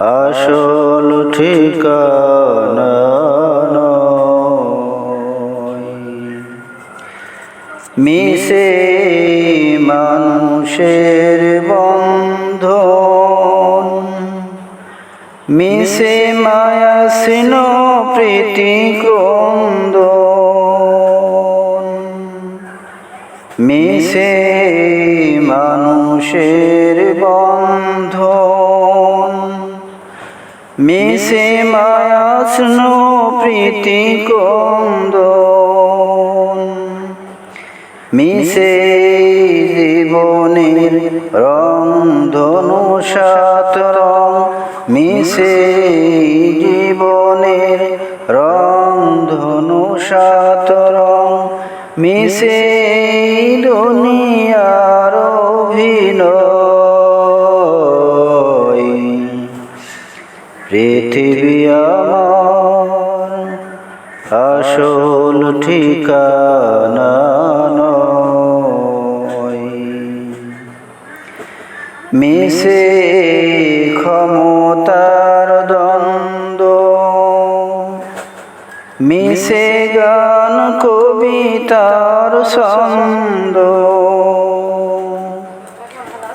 আসল ঠিকানা। মিশে মানুষের বন্ধন মিশে মায়া সিন প্রীতি ক্রন্দন মিশে মানুষের বন্ধন মিশে মায়া স্নো প্রীতি ক্রন্দন মিশে জীবনের রং ধনু সাত রং মিশে জীবনের রং ধনু সাত রং মিশে দুনিয়ার পৃথিবী আমার আসল ঠিকানা মিশে ক্ষমতার দ্বন্দ্ব মিশে গান কবিতার ছন্দ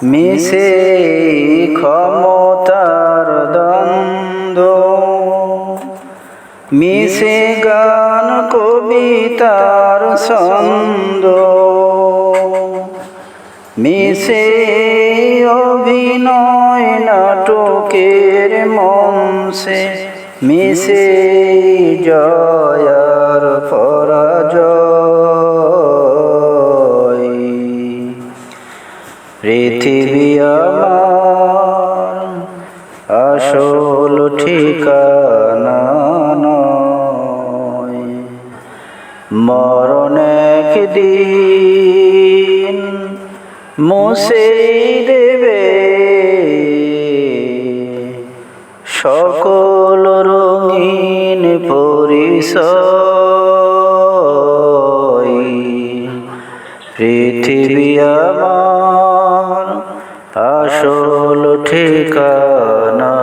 মিশে ক্ষমতার মিশে গান কবিতার ছন্দ। মিশে অভিনয় নাটকের মঞ্চে। মিশে জয়ার মরণ একদিন মুছে দেবে সকল রঙিন পরিচয়। পৃথিবী আমার আসল ঠিকানা